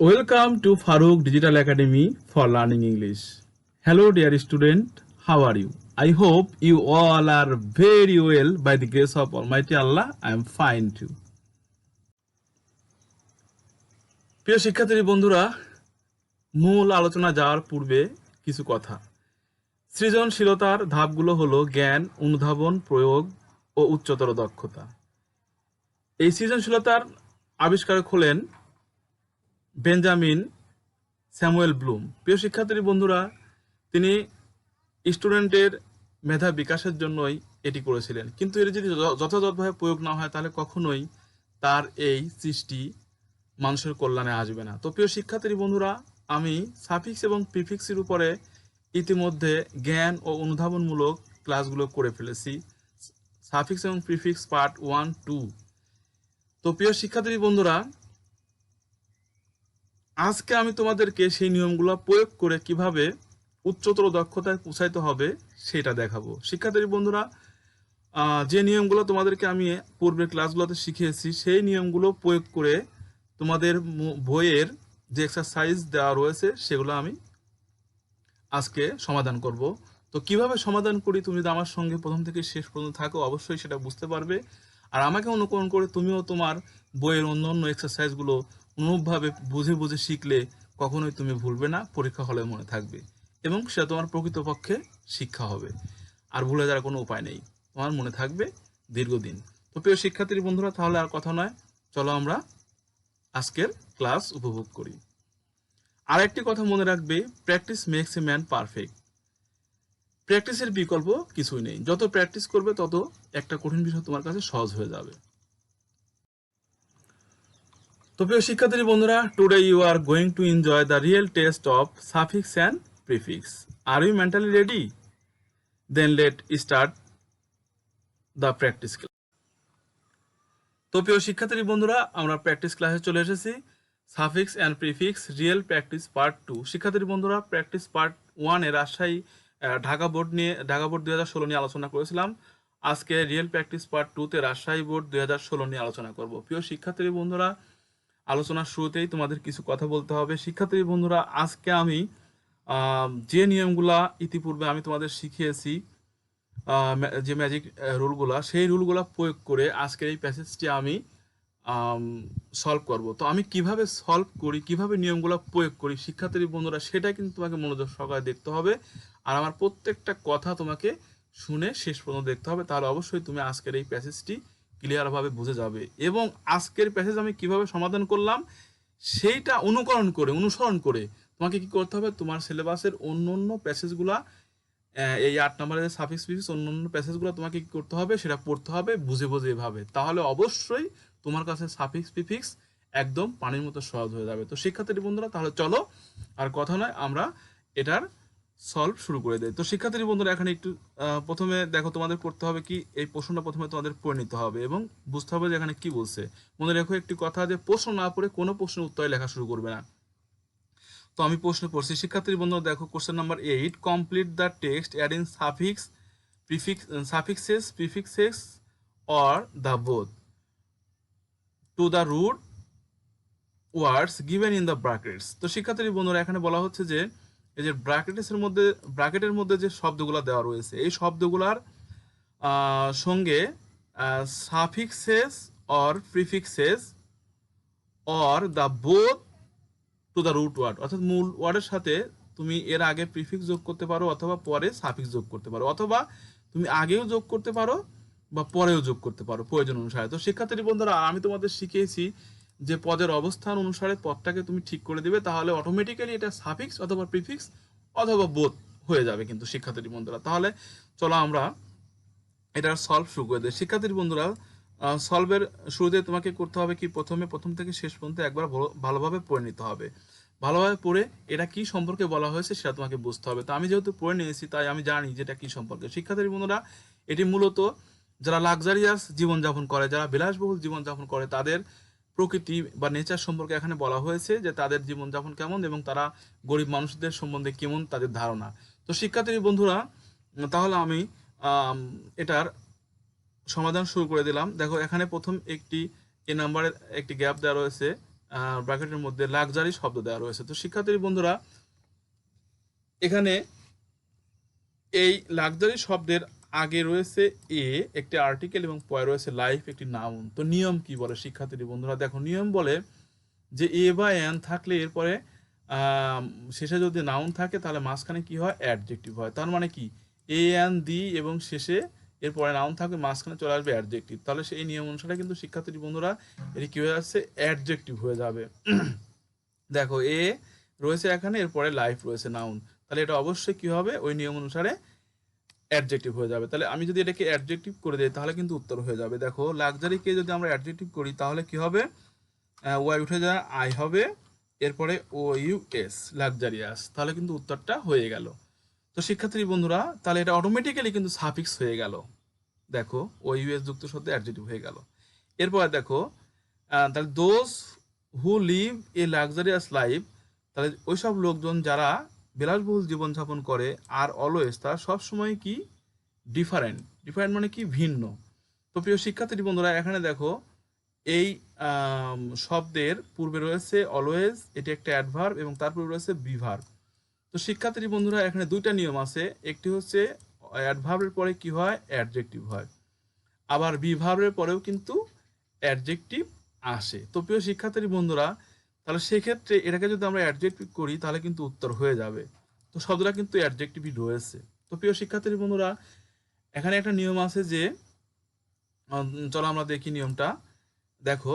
Welcome to Faruk digital academy for learning English hello dear student how are you I hope you all are very well by the grace of mighty Allah I am fine too প্রিয় শিক্ষার্থী বন্ধুরা, মূল আলোচনা যাওয়ার পূর্বে কিছু কথা। সৃজনশীলতার ধাপগুলো হলো জ্ঞান, অনুধাবন, প্রয়োগ ও উচ্চতর দক্ষতা। এই সৃজনশীলতার আবিষ্কারক হলেন বেঞ্জামিন স্যামুয়েল ব্লুম। প্রিয় শিক্ষার্থী বন্ধুরা, তিনি স্টুডেন্টের মেধা বিকাশের জন্যই এটি করেছিলেন। কিন্তু এর যদি যথাযথভাবে প্রয়োগ না হয়, তাহলে কখনোই তার এই সৃষ্টি মানুষের কল্যাণে আসবে না। তো প্রিয় শিক্ষার্থী বন্ধুরা, আমি সাফিক্স এবং প্রিফিক্সের উপরে ইতিমধ্যে জ্ঞান ও অনুধাবনমূলক ক্লাসগুলো করে ফেলেছি। সাফিক্স এবং প্রিফিক্স পার্ট ওয়ান, টু। তো প্রিয় শিক্ষার্থী বন্ধুরা আজকে আমি তোমাদেরকে সেই নিয়মগুলো প্রয়োগ করে কীভাবে উচ্চতর দক্ষতায় পৌঁছাইতে হবে সেটা দেখাবো। শিক্ষার্থী বন্ধুরা যে নিয়মগুলো তোমাদেরকে আমি পূর্বের ক্লাসগুলোতে শিখিয়েছি, সেই নিয়মগুলো প্রয়োগ করে তোমাদের বইয়ের যে এক্সারসাইজ দেওয়া রয়েছে, সেগুলো আমি আজকে সমাধান করব। তো কীভাবে সমাধান করি তুমি যদি আমার সঙ্গে প্রথম থেকে শেষ পর্যন্ত থাকো, অবশ্যই সেটা বুঝতে পারবে। আর আমাকে অনুকরণ করে তুমিও তোমার বইয়ের অন্য অন্য এক্সারসাইজগুলো অনুরূপভাবে বুঝে বুঝে শিখলে কখনোই তুমি ভুলবে না, পরীক্ষা হলে মনে থাকবে এবং সেটা তোমার প্রকৃতপক্ষে শিক্ষা হবে। আর ভুলে যাওয়ার কোনো উপায় নেই, তোমার মনে থাকবে দীর্ঘদিন। তো প্রিয় শিক্ষার্থী বন্ধুরা, তাহলে আর কথা নয়, চলো আমরা আজকের ক্লাস উপভোগ করি। আর একটি কথা মনে রাখবে, practice makes a man perfect প্র্যাকটিসের বিকল্প কিছুই নেই। যত প্র্যাকটিস করবে, তত একটা কঠিন বিষয় তোমার কাছে সহজ হয়ে যাবে। তো প্রিয় শিক্ষার্থী বন্ধুরা today you are going to enjoy the real test of suffix and prefix are you mentally ready then let start the practice class তো প্রিয় শিক্ষার্থী বন্ধুরা, আমরা প্র্যাকটিস ক্লাসে চলে এসেছি। Suffix and prefix real practice part two শিক্ষার্থী বন্ধুরা প্র্যাকটিস পার্ট ওয়ানে রাজশাহী ঢাকা বোর্ড নিয়ে, ঢাকা বোর্ড দুই হাজার ষোলো নিয়ে আলোচনা করেছিলাম। আজকে রিয়েল প্র্যাকটিস পার্ট টুতে রাজশাহী বোর্ড দুই হাজার ষোলো নিয়ে আলোচনা করব। প্রিয় শিক্ষার্থী বন্ধুরা আলোচনার শুরুতেই তোমাদের কিছু কথা বলতে হবে। শিক্ষার্থী বন্ধুরা, আজকে আমি যে নিয়মগুলা ইতিপূর্বে আমি তোমাদের শিখিয়েছি যে ম্যাজিক রুলগুলা, সেই রুলগুলা প্রয়োগ করে আজকের এই প্যাসেজটি আমি সলভ করব। তো আমি কীভাবে সলভ করি, কীভাবে নিয়মগুলো প্রয়োগ করি, শিক্ষার্থী বন্ধুরা সেটা কিন্তু তোমাকে মনোযোগ সহকারে দেখতে হবে। আর আমার প্রত্যেকটা কথা তোমাকে শুনে শেষ পর্যন্ত দেখতে হবে। তাহলে অবশ্যই তুমি আজকের এই প্যাসেজটি ক্লিয়ারভাবে বুঝে যাবে। এবং আজকের প্যাসেজ আমি কীভাবে সমাধান করলাম, সেইটা অনুকরণ করে, অনুসরণ করে তোমাকে কি করতে হবে? তোমার সিলেবাসের অন্য অন্য প্যাসেজগুলা এই আট নম্বরের সাফিক্স ফিক্স অন্য অন্য প্যাসেজগুলো তোমাকে কি করতে হবে? সেটা পড়তে হবে বুঝে বুঝে এভাবে। তাহলে অবশ্যই তোমার কাছে সাফিক্স প্রিফিক্স একদম পানির মতো সহজ হয়ে যাবে। তো শিক্ষার্থী বন্ধুরা, তাহলে চলো, আর কথা নয়, আমরা এটার সলভ শুরু করে দেয়। তো শিক্ষার্থী বন্ধুরা, এখানে একটু প্রথমে দেখো তোমাদের করতে হবে কি, এই প্রশ্নটা প্রথমে তোমাদের পড়ে নিতে হবে এবং বুঝতে হবে যে এখানে কি বলছে। মনে রেখো একটি কথা যে প্রশ্ন না পড়ে কোনো প্রশ্নের উত্তরে লেখা শুরু করবে না। তো আমি প্রশ্ন পড়ছি, শিক্ষার্থী বন্ধু দেখো question number eight complete the text add in suffix prefix suffixes prefixes or the both to the root words given in the brackets তো শিক্ষার্থী বন্ধুরা, এখানে বলা হচ্ছে যে এই যে ব্র্যাকেটেসের মধ্যে ব্র্যাকেটের মধ্যে যে শব্দগুলো দেওয়া রয়েছে, এই শব্দগুলার সঙ্গে suffixes or prefixes or the both to the root word অর্থাৎ মূল ওয়ার্ডের সাথে তুমি এর আগে প্রিফিক্স যোগ করতে পারো অথবা পরে সাফিক্স যোগ করতে পারো, অথবা তুমি আগেও যোগ করতে পারো বা পরেও যোগ করতে পারো প্রয়োজন অনুসারে। তো শিক্ষার্থী বন্ধুরা আমি তোমাদের শিখিয়েছি যে পদের অবস্থান অনুসারে পদটাকে তুমি ঠিক করে দিবে, তাহলে অটোমেটিক্যালি এটা সাফিক্স অথবা প্রিফিক্স অথবা বোধ হয়ে যাবে কিন্তু শিক্ষার্থী বন্ধুরা। তাহলে চলো আমরা এটার সলভ শুরু করে দিই। শিক্ষার্থী বন্ধুরা সলভের শুরুতে তোমাকে করতে হবে কি? প্রথমে, প্রথম থেকে শেষ পর্যন্ত একবার ভালো- ভালোভাবে পড়ে নিতে হবে। ভালোভাবে পড়ে এটা কি সম্পর্কে বলা হয়েছে সেটা তোমাকে বুঝতে হবে। তো আমি যেহেতু পড়ে নিয়েছি, তাই আমি জানি যে এটা কি সম্পর্কে। শিক্ষার্থী বন্ধুরা, এটি মূলত যারা লাক্সারিয়াস জীবনযাপন করে, যারা বিলাসবহুল জীবনযাপন করে, তাদের প্রকৃতি বা নেচার সম্পর্কে এখানে বলা হয়েছে যে তাদের জীবনযাপন কেমন এবং তারা গরিব মানুষদের সম্বন্ধে কেমন তাদের ধারণা। তো শিক্ষার্থী বন্ধুরা, তাহলে আমি এটার সমাধান শুরু করে দিলাম। দেখো, এখানে প্রথম একটি এ নাম্বারের একটি গ্যাপ দেওয়া রয়েছে ব্র্যাকেটের মধ্যে লাক্সারি শব্দ দেওয়া রয়েছে। তো শিক্ষার্থী বন্ধুরা, এখানে এই লাক্সারি শব্দের আগে রয়েছে এ একটি আর্টিকেল এবং পরে রয়েছে লাইফ একটি নাউন তো নিয়ম কি বলে শিক্ষার্থী বন্ধুরা? দেখো, নিয়ম বলে যে এ বা এন থাকলে এরপরে শেষে যদি নাউন থাকে, তাহলে মাঝখানে কি হয়? অ্যাডজেক্টিভ হয়। তার মানে কি? এ এন দি এবং শেষে এরপরে নাউন থাকবে মাঝখানে চলে আসবে অ্যাডজেক্টিভ তাহলে সেই নিয়ম অনুসারে কিন্তু শিক্ষার্থী বন্ধুরা, এটি কী হয়ে যাচ্ছে? অ্যাডজেক্টিভ হয়ে যাবে। দেখো এ রয়েছে এখানে, এরপরে লাইফ রয়েছে নাউন তাহলে এটা অবশ্যই কি হবে? ওই নিয়ম অনুসারে অ্যাডজেক্টিভ হয়ে যাবে। তাহলে আমি যদি এটাকে অ্যাডজেক্টিভ করে দিই, তাহলে কিন্তু উত্তর হয়ে যাবে। দেখো লাক্সারিকে যদি আমরা অ্যাডজেক্টিভ করি, তাহলে কি হবে? ওয়াই উঠে যায় আই হবে, এরপরে ও ইউ এস লাক্সারিয়াস তাহলে কিন্তু উত্তরটা হয়ে গেল। তো শিক্ষার্থী বন্ধুরা, তাহলে এটা অটোমেটিক্যালি কিন্তু সাফিক্স হয়ে গেল। দেখো ও ইউএস যুক্ত শব্দে অ্যাডজেক্টিভ হয়ে গেল। এরপর দেখো তাহলে those who live a luxurious life তাহলে ওইসব লোকজন যারা বিলাসবহুল জীবনযাপন করে আর অলওয়েজ তারা সবসময় কি ডিফারেন্ট ডিফারেন্ট মানে কি ভিন্ন। তো প্রিয় শিক্ষার্থী বন্ধুরা, এখানে দেখো, এই শব্দের পূর্বে রয়েছে অলওয়েজ এটি একটা অ্যাডভার্ব এবং তার পূর্বে রয়েছে বিভার। তো শিক্ষার্থী বন্ধুরা, এখানে দুইটা নিয়ম আছে। একটি হচ্ছে অ্যাডভার্বের পরে কি হয়? অ্যাডজেক্টিভ হয়। আবার বিভার্বের পরেও কিন্তু অ্যাডজেক্টিভ আসে। তো প্রিয় শিক্ষার্থী বন্ধুরা তাহলে সেক্ষেত্রে এটাকে যদি আমরা অ্যাডজেক্টিভ করি, তাহলে কিন্তু উত্তর হয়ে যাবে। তো শব্দটা কিন্তু অ্যাডজেক্টিভই রয়েছে। তো প্রিয় শিক্ষার্থী বন্ধুরা, এখানে একটা নিয়ম আছে যে চলো আমরা দেখি নিয়মটা। দেখো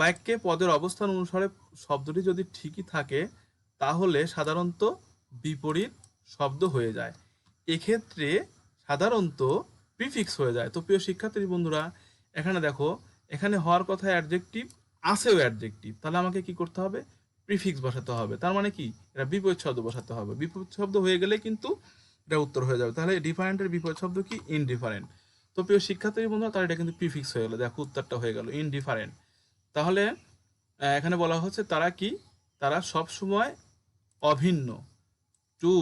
বাক্যে পদের অবস্থান অনুসারে শব্দটি যদি ঠিকই থাকে, তাহলে সাধারণত বিপরীত শব্দ হয়ে যায়। এক্ষেত্রে সাধারণত প্রিফিক্স হয়ে যায়। তো প্রিয় শিক্ষার্থী বন্ধুরা, এখানে দেখো, এখানে হওয়ার কথা অ্যাডজেক্টিভ আসেও অ্যাডজেক্টিভ তাহলে আমাকে কি করতে হবে? প্রিফিক্স বসাতে হবে। তার মানে কি? এটা বিপরীত শব্দ বসাতে হবে। বিপরীত শব্দ হয়ে গেলে কিন্তু এটা উত্তর হয়ে যাবে। তাহলে ডিফারেন্টের বিপরীত শব্দ কি? ইনডিফারেন্ট তো প্রিয় শিক্ষার্থী বন্ধুরা, তাহলে এটা কিন্তু প্রিফিক্স হয়ে গেল। দেখো, উত্তরটা হয়ে গেল। ইনডিফারেন্ট তাহলে এখানে বলা হচ্ছে তারা কি? তারা সব সময় অভিন্ন to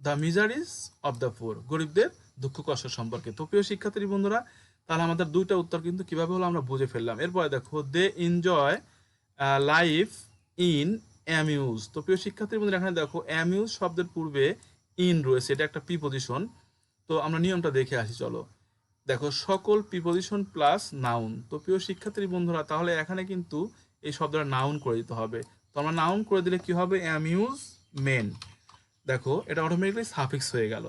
the miseries of the poor গরিবদের দুঃখ কষ্ট সম্পর্কে। তো প্রিয় শিক্ষার্থী বন্ধুরা তাহলে আমাদের দুইটা উত্তর কিন্তু কীভাবে হলো আমরা বুঝে ফেললাম। এরপরে দেখো they enjoy life in amuse তো প্রিয় শিক্ষার্থী বন্ধুরা, এখানে দেখো অ্যামিউজ শব্দের পূর্বে ইন রয়েছে, এটা একটা প্রিপোজিশন তো আমরা নিয়মটা দেখে আসি, চলো। দেখো, সকল প্রিপোজিশন প্লাস নাউন তো প্রিয় শিক্ষার্থী বন্ধুরা, তাহলে এখানে কিন্তু এই শব্দটা নাউন করে দিতে হবে। তো আমরা নাউন করে দিলে কি হবে? অ্যামিউজ মেন দেখো, এটা অটোমেটিকলি সাফিক্স হয়ে গেল।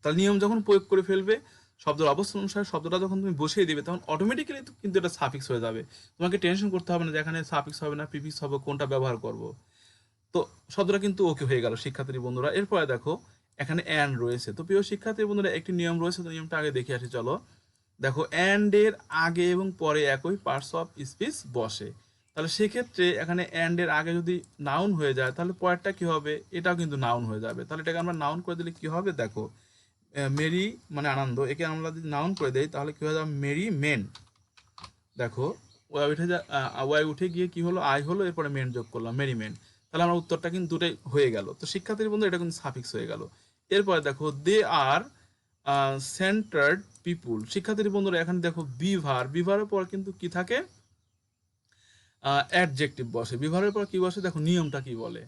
তাহলে নিয়ম যখন প্রয়োগ করে ফেলবে শব্দের অবস্থান অনুসারে শব্দটা যখন তুমি বসিয়ে দিবে, তখন অটোমেটিক্যালি কিন্তু এটা সাফিক্স হয়ে যাবে। তোমাকে টেনশন করতে হবে না যে এখানে সাফিক্স হবে না প্রিফিক্স হবে, কোনটা ব্যবহার করব। তো শব্দটা কিন্তু ওকে হয়ে গেল, শিক্ষার্থী বন্ধুরা। এরপরে দেখো, এখানে অ্যান্ড রয়েছে। তো প্রিয় শিক্ষার্থী বন্ধুরা, একটি নিয়ম রয়েছে, তো নিয়মটা আগে দেখে আসি, চলো। দেখো অ্যান্ড এর আগে এবং পরে একই পার্টস অফ স্পিচ বসে। তাহলে সেক্ষেত্রে এখানে অ্যান্ড এর আগে যদি নাউন হয়ে যায়, তাহলে পরেরটা কি হবে? এটাও কিন্তু নাউন হয়ে যাবে। তাহলে এটাকে আমরা নাউন করে দিলে কি হবে? দেখো মেরি মানে আনন্দ। একে আমরা যদি নাউন করে দেই, তাহলে কি হয়ে যাবে? Mary main. দেখো, ওয়াই উঠে যা ওয়াই উঠে গিয়ে কি হলো? আই হলো, এরপরে মেন যোগ করলাম, মেরি মেন। তাহলে আমার উত্তরটা কিন্তু দুটাই হয়ে গেল। তো শিক্ষার্থীর বন্ধু, এটা কিন্তু সাফিক্স হয়ে গেল। এরপরে দেখো দে আর সেন্টার্ড পিপুল শিক্ষার্থীর বন্ধুরা, এখানে দেখো, বিভার। বিভারের পর কিন্তু কি থাকে? অ্যাডজেক্টিভ বসে। বিভারের পর কি বসে? দেখো, নিয়মটা কি বলে?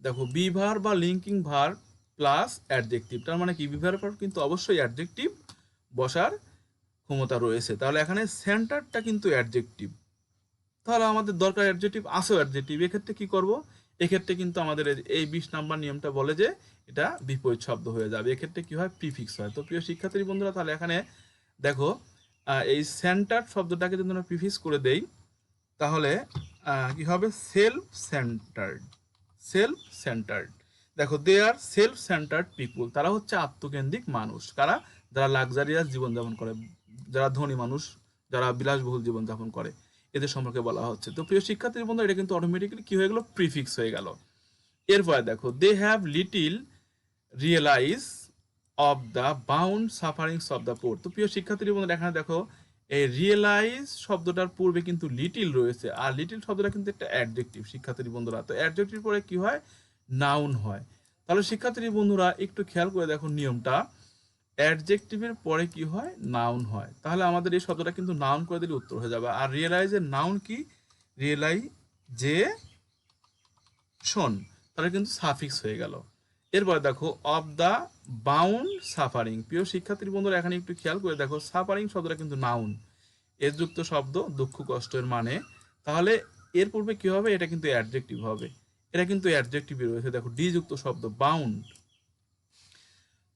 দেখো, বিভার বা লিঙ্কিং ভার প্লাস অ্যাডজেক্টিভ তার মানে কি? বিভারের পর কিন্তু অবশ্যই অ্যাডজেক্টিভ বসার ক্ষমতা রয়েছে। তাহলে এখানে সেন্টারটা কিন্তু অ্যাডজেক্টিভ তাহলে আমাদের দরকার অ্যাডজেক্টিভ আসেও অ্যাডজেক্টিভ এক্ষেত্রে কি করব? এক্ষেত্রে কিন্তু আমাদের এই- বিশ নাম্বার নিয়মটা বলে যে এটা বিপরীত শব্দ হয়ে যাবে। এক্ষেত্রে কি হয়? প্রিফিক্স হয়। তো প্রিয় শিক্ষার্থী বন্ধুরা, তাহলে এখানে দেখো এই সেন্টার শব্দটাকে যদি আমরা প্রিফিক্স করে দেই, তাহলে কি হবে? সেলফ সেন্টার্ড সেলফ সেন্টার্ড দেখো দে আর সেলফ সেন্টার্ড পিপুল তারা হচ্ছে আত্মকেন্দ্রিক মানুষ। কারা? যারা লাক্সারিয়াস জীবনযাপন করে। যারা ধনী মানুষ, যারা বিলাসবহুল জীবনযাপন করে। এদের সম্পর্কে বলা হচ্ছে। তো প্রিয় শিক্ষার্থী বন্ধু এটা কিন্তু অটোমেটিক্যালি কী হয়ে গেল? প্রিফিক্স হয়ে গেল। এরপরে দেখো they have little realise of the bound sufferings of the poor তো প্রিয় শিক্ষার্থী বন্ধু এখানে দেখো, এই রিয়েলাইজ শব্দটার পূর্বে কিন্তু লিটিল রয়েছে। আর লিটিল শব্দটা কিন্তু একটা অ্যাডজেক্টিভ শিক্ষার্থী বন্ধুরা। তো অ্যাডজেক্টিভ পরে কি হয়? নাউন হয়। তাহলে শিক্ষার্থী বন্ধুরা, একটু খেয়াল করে দেখো নিয়মটা। অ্যাডজেক্টিভের পরে কি হয়? নাউন হয়। তাহলে আমাদের এই শব্দটা কিন্তু নাউন করে দিলে উত্তর হয়ে যাবে। আর রিয়েলাইজের নাউন কি? রিয়েলাই যে তাহলে কিন্তু সাফিক্স হয়ে গেল। এরপরে দেখো অফ দ্য বাউন্ড সাফারিং প্রিয় শিক্ষার্থী বন্ধুরা, এখানে একটু খেয়াল করে দেখো সাফারিং শব্দটা কিন্তু নাউন এর যুক্ত শব্দ, দুঃখ, কষ্টের মানে। তাহলে এর পূর্বে কি হবে? এটা কিন্তু অ্যাডজেক্টিভ হবে। এটা কিন্তু অ্যাডজেক্টিভ রয়েছে। দেখো ডি যুক্ত শব্দ বাউন্ড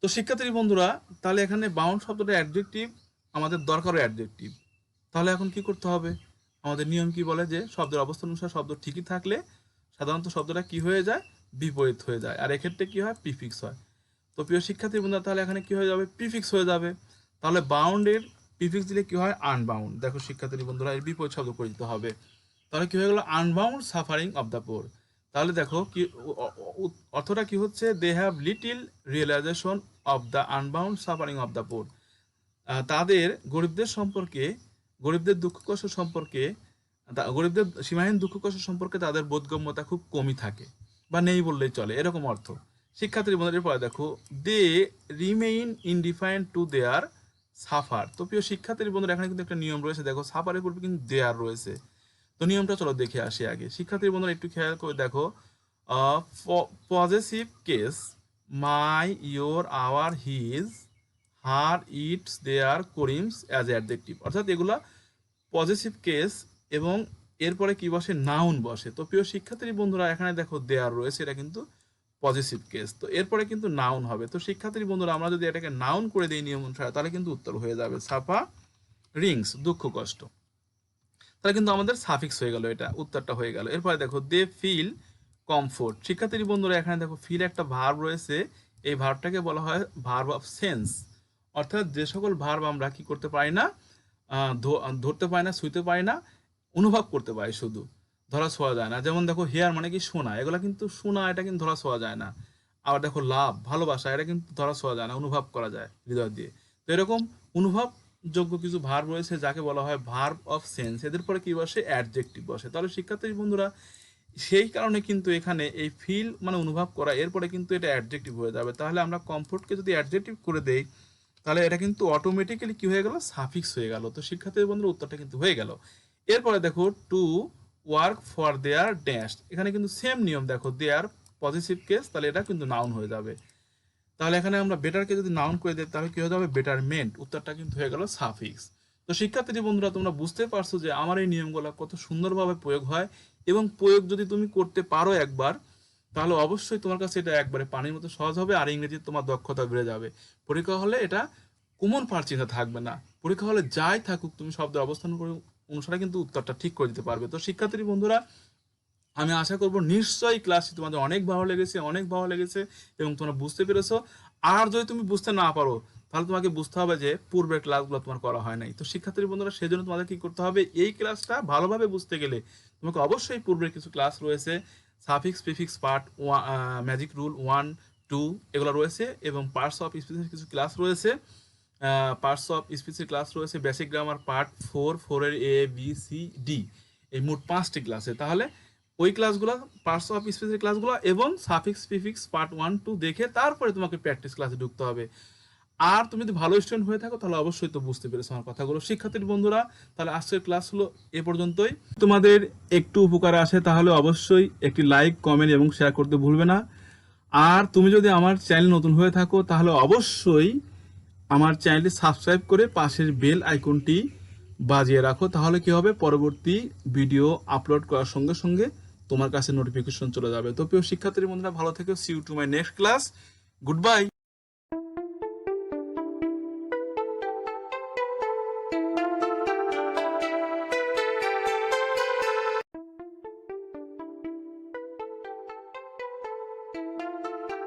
তো শিক্ষার্থী বন্ধুরা, তাহলে এখানে বাউন্ড শব্দটা অ্যাডজেক্টিভ আমাদের দরকারও অ্যাডজেক্টিভ তাহলে এখন কি করতে হবে? আমাদের নিয়ম কি বলে যে, শব্দের অবস্থান অনুসারে শব্দ ঠিকই থাকলে সাধারণত শব্দটা কি হয়ে যায়? বিপরীত হয়ে যায়। আর এক্ষেত্রে কি হয়? প্রিফিক্স হয়। তো প্রিয় শিক্ষার্থী বন্ধুরা, তাহলে এখানে কি হয়ে যাবে? প্রিফিক্স হয়ে যাবে। তাহলে বাউন্ডের প্রিফিক্স দিলে কি হয়? আনবাউন্ড দেখো, শিক্ষার্থী বন্ধুরা, এর বিপরীত শব্দ করে দিতে হবে। তাহলে কি হয়ে গেল? Unbound suffering of the poor তাহলে দেখো কি অর্থটা কি হচ্ছে? They have little realisation of the unbound suffering of the poor তাদের গরিবদের সম্পর্কে, গরিবদের দুঃখ কষ্ট সম্পর্কে গরিবদের সীমাহীন দুঃখ কষ্ট সম্পর্কে তাদের বোধগম্যতা খুব কমই থাকে বা নেই বললেই চলে, এরকম অর্থ। শিক্ষার্থী বন্ধুদের পরে দেখো they remain indifferent to their suffer তো প্রিয় শিক্ষার্থী বন্ধুরা, এখানে কিন্তু একটা নিয়ম রয়েছে, দেখো সাফারের পূর্বে কিন্তু দেয়ার রয়েছে। তো নিয়মটা চলো দেখে আসি আগে। শিক্ষার্থী বন্ধুরা, একটু খেয়াল করে দেখো। Possessive case my your our his her its their Karim's as adjective অর্থাৎ এগুলা পজিটিভ কেস এবং এরপরে কি বসে? নাউন বসে। তো প্রিয় শিক্ষার্থী বন্ধুরা, এখানে দেখো দেয়ার রয়েছে, এটা কিন্তু পজিটিভ কেস তো এরপরে কিন্তু নাউন হবে। তো শিক্ষার্থী বন্ধুরা, আমরা যদি এটাকে নাউন করে দিই নিয়ম অনুসারে, তাহলে কিন্তু উত্তর হয়ে যাবে। সাফা রিংস দুঃখ কষ্ট। তাহলে কিন্তু আমাদের সাফিক্স হয়ে গেল এটা, উত্তরটা হয়ে গেল। এরপরে দেখো দে ফিল কমফোর্ট শিক্ষার্থী বন্ধুরা, এখানে দেখো ফিল একটা ভার্ব রয়েছে। এই ভার্বটাকে বলা হয় ভার্ব অফ সেন্স অর্থাৎ যে সকল ভার্ব আমরা কি করতে পারি না ধরতে পারি না, শুইতে পারি না, অনুভব করতে পারি শুধু। ধরা ছোঁয়া যায় না। যেমন দেখো হেয়ার মানে কি শোনা। এগুলো কিন্তু শোনা, এটা কিন্তু ধরা ছোঁয়া যায় না। আবার দেখো লাভ ভালোবাসা, এটা কিন্তু ধরা ছোঁয়া যায় না, অনুভব করা যায় হৃদয় দিয়ে। তো এরকম অনুভবযোগ্য কিছু ভার্ব রয়েছে যাকে বলা হয় ভার্ব অফ সেন্স এদের পরে কি বসে? অ্যাডজেক্টিভ বসে। তাহলে শিক্ষার্থী বন্ধুরা, সেই কারণে কিন্তু এখানে এই ফিল মানে অনুভব করা, এরপরে কিন্তু এটা অ্যাডজেক্টিভ হয়ে যাবে। তাহলে আমরা কমফোর্টকে যদি অ্যাডজেক্টিভ করে দেই, তাহলে এটা কিন্তু অটোমেটিক্যালি কি হয়ে গেল? সাফিক্স হয়ে গেল। তো শিক্ষার্থী বন্ধুরা, উত্তরটা কিন্তু হয়ে গেল। এরপরে দেখো to work for their dash এখানে কিন্তু সেম নিয়ম দেখো দেয়ার পজিটিভ কেস তাহলে এটা কিন্তু নাউন হয়ে যাবে। তাহলে এখানে আমরা বেটারকে যদি নাউন করে দিই, তাহলে কি হয়ে যাবে? বেটারমেন্ট উত্তরটা কিন্তু হয়ে গেল সাফিক্স তো শিক্ষার্থী বন্ধুরা, তোমরা বুঝতে পারছ যে আমার এই নিয়মগুলো কত সুন্দরভাবে প্রয়োগ হয় এবং প্রয়োগ যদি তুমি করতে পারো একবার, তাহলে অবশ্যই তোমার কাছে এটা একবারে পানির মতো সহজ হবে আর ইংরেজিতে তোমার দক্ষতা বেড়ে যাবে। পরীক্ষা হলে এটা কোমন পার চিন্তা থাকবে না। পরীক্ষা হলে যাই থাকুক, তুমি শব্দের অবস্থান করে অনুসারে কিন্তু উত্তরটা ঠিক করে দিতে পারবে। তো শিক্ষার্থী বন্ধুরা আমি আশা করব নিশ্চয়ই ক্লাসটি তোমাদের অনেক ভালো লেগেছে, অনেক ভালো লেগেছে এবং তোমরা বুঝতে পেরেছ। আর যদি তুমি বুঝতে না পারো, তাহলে তোমাকে বুঝতে হবে যে পূর্বের ক্লাসগুলো তোমার করা হয় নাই। তো শিক্ষার্থী বন্ধুরা সেই জন্য তোমাদের কি করতে হবে, এই ক্লাসটা ভালোভাবে বুঝতে গেলে তোমাকে অবশ্যই পূর্বের কিছু ক্লাস রয়েছে suffix prefix part magic rule one two এগুলো রয়েছে এবং পার্টস অফ স্পিচের কিছু ক্লাস রয়েছে। পার্টস অফ স্পিচের ক্লাস রয়েছে বেসিক গ্রামার পার্ট ফোর ফোরের এ বি সি ডি এই মোট পাঁচটি ক্লাসে তাহলে ওই ক্লাসগুলো পার্টস অফ স্পিচের ক্লাসগুলো এবং suffix prefix part one two দেখে তারপরে তোমাকে প্র্যাকটিস ক্লাসে ঢুকতে হবে। আর তুমি যদি ভালো স্টুডেন্ট হয়ে থাকো, তাহলে অবশ্যই তো বুঝতে পেরেছ আমার কথাগুলো। শিক্ষার্থীর বন্ধুরা, তাহলে আজকের ক্লাস হলো এ পর্যন্তই। তোমাদের একটু উপকার আসে, তাহলে অবশ্যই একটি লাইক কমেন্ট এবং শেয়ার করতে ভুলবে না। আর তুমি যদি আমার চ্যানেল নতুন হয়ে থাকো, তাহলে অবশ্যই আমার চ্যানেলটি সাবস্ক্রাইব করে পাশের বেল আইকনটি বাজিয়ে রাখো। তাহলে কি হবে? পরবর্তী ভিডিও আপলোড করার সঙ্গে সঙ্গে তোমার কাছে নোটিফিকেশন চলে যাবে। তো প্রিয় শিক্ষার্থী বন্ধুরা ভালো থেকো। See you to my next class goodbye